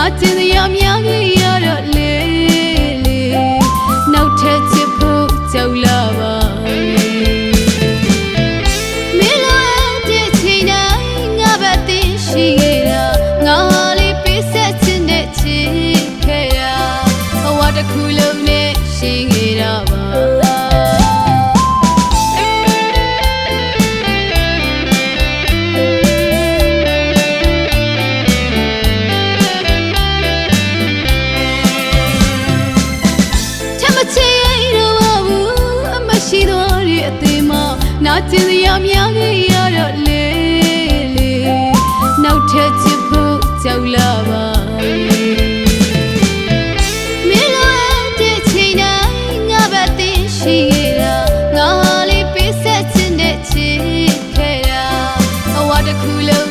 Selahattin တင်စရာများခဲ့ရတော့လေလေနောက်ထပ်ချစ်ဖို့ကြောက်လာပါတစ်ခုလုံး